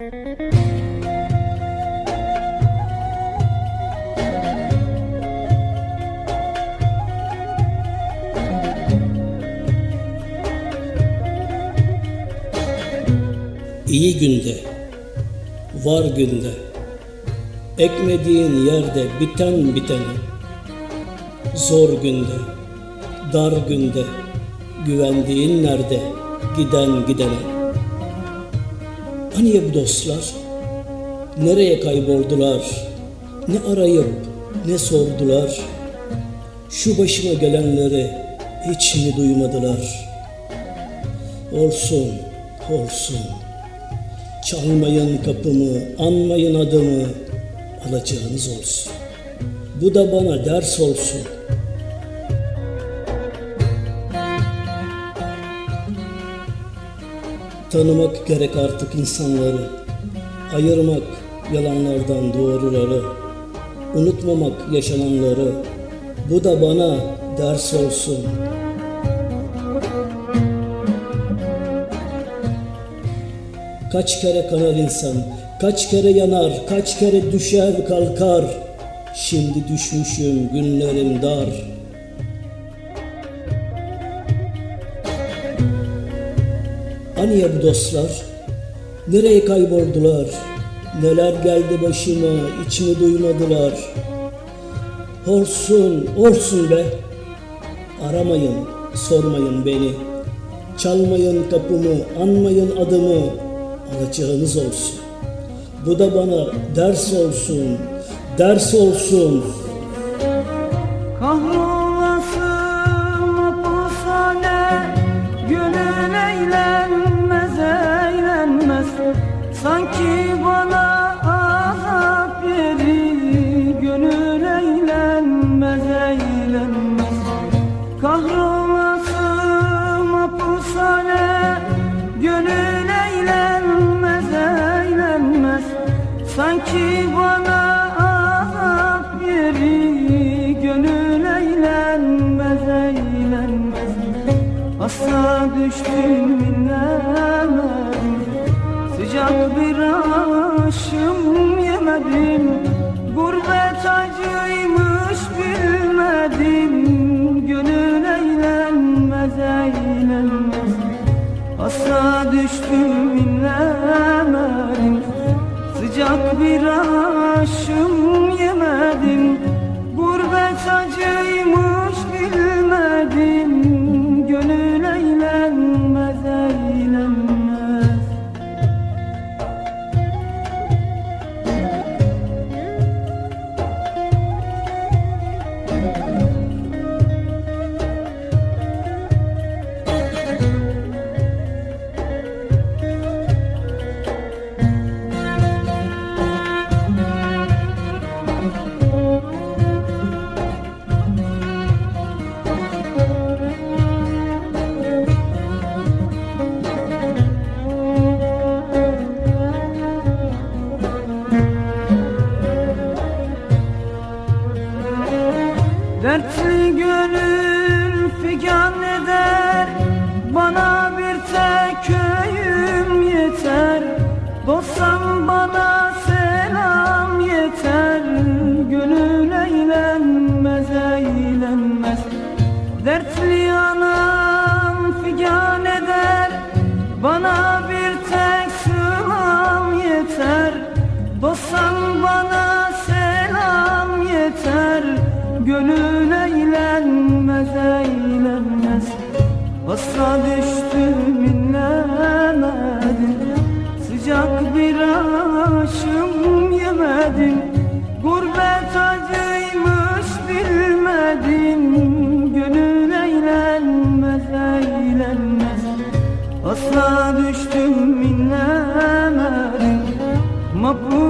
İyi günde, var günde, ekmediğin yerde biten biteni, zor günde, dar günde, güvendiğin nerede, giden gidene. Hani bu dostlar? Nereye kayboldular? Ne arayıp ne sordular? Şu başıma gelenleri hiç mi duymadılar? Olsun, olsun. Çalmayın kapımı, anmayın adımı, alacağınız olsun. Bu da bana ders olsun. Tanımak gerek artık insanları, ayırmak yalanlardan doğruları, unutmamak yaşananları, bu da bana ders olsun. Kaç kere kanar insan, kaç kere yanar, kaç kere düşer kalkar. Şimdi düşmüşüm günlerim dar. Hani ya bu dostlar? Nereye kayboldular? Neler geldi başıma, hiç mi duymadılar? Horsun, horsun be! Aramayın, sormayın beni. Çalmayın kapımı, anmayın adımı. Alacağınız olsun. Bu da bana ders olsun, ders olsun. Eğlenmez Kahrolası mapushane Gönül eğlenmez eğlenmez. Sanki bana azap yeri Gönül eğlenmez eğlenmez. Asla düştüm inlemedim Sıcak bir aşım yemedim. Gurbet acıymış düştüm inlemedim. Sıcak bir aşım Bana bir tek selam yeter. Dostum bana selam yeter. Gönül eğlenmez eğlenmez. Asla düştüm inlemedim. Sıcak bir aşım yemedim. Gurbet acıymış Asla düştüm inlemedim Mapus